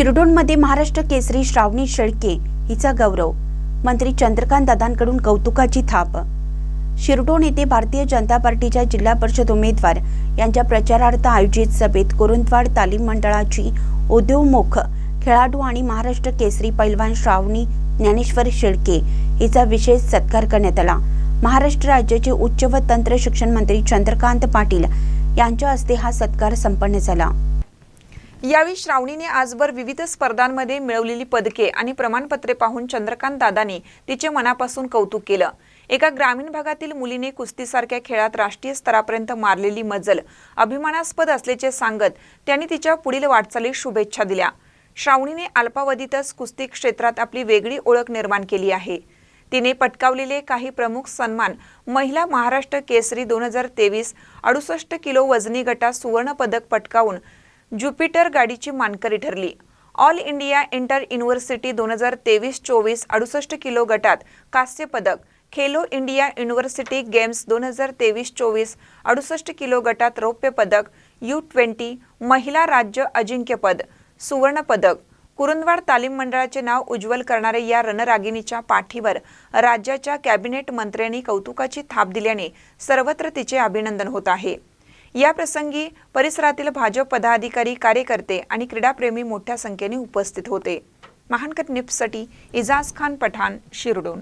शिरडोनमध्ये महाराष्ट्र केसरी श्रावणी शेळके हिचा गौरव मंत्री चंद्रकांत दादांकडून कौतुकाची थाप. शिरडोन येथे भारतीय जनता पार्टीच्या जिल्हा परिषद उमेदवार यांच्या प्रचारार्थ आयोजित सभेत कुरुंदवाड तालीम मंडळाची उद्योगमुख खेळाडू आणि महाराष्ट्र केसरी पैलवान श्रावणी ज्ञानेश्वर शेळके हिचा विशेष सत्कार करण्यात आला. महाराष्ट्र राज्याचे उच्च व तंत्र शिक्षण मंत्री चंद्रकांत पाटील यांच्या हस्ते हा सत्कार संपन्न झाला. यावेळी श्रावणीने आजवर विविध स्पर्धांमध्ये मिळवलेली पदके आणि प्रमाणपत्रे पाहून चंद्रकांत दादांनी तिचे मनापासून कौतुक केलं. एका ग्रामीण भागातील मुलीने कुस्तीसारख्या खेळात राष्ट्रीय स्तरापर्यंत मारलेली मजल अभिमानास्पद असल्याचे सांगत त्यांनी तिच्या पुढील वाटचालीस शुभेच्छा दिल्या. श्रावणीने अल्पावधीतच कुस्ती क्षेत्रात आपली वेगळी ओळख निर्माण केली आहे. तिने पटकावलेले काही प्रमुख सन्मान महिला महाराष्ट्र केसरी दोन हजार तेवीस अडुसष्ट किलो वजनी गटात सुवर्णपदक पटकावून ज्युपिटर गाडीची मानकरी ठरली. ऑल इंडिया इंटर युनिव्हर्सिटी दोन हजार तेवीस चोवीस अडुसष्ट किलो गटात कांस्य पदक खेलो इंडिया युनिव्हर्सिटी गेम्स दोन हजार तेवीस चोवीस अडुसष्ट किलो गटात रौप्य पदक यू ट्वेंटी महिला राज्य अजिंक्यपद सुवर्ण पदक. कुरुंदवाड तालीम मंडळाचे नाव उज्ज्वल करणाऱ्या या रणरागिणीच्या पाठीवर राज्याच्या कॅबिनेट मंत्र्यांनी कौतुकाची थाप दिल्याने सर्वत्र तिचे अभिनंदन होत आहे. या प्रसंगी परिसरातील भाजप पदाधिकारी कार्यकर्ते आणि क्रीडाप्रेमी मोठ्या संख्येने उपस्थित होते. महानकट निप्ससाठी इजाज खान पठाण शिरडोन.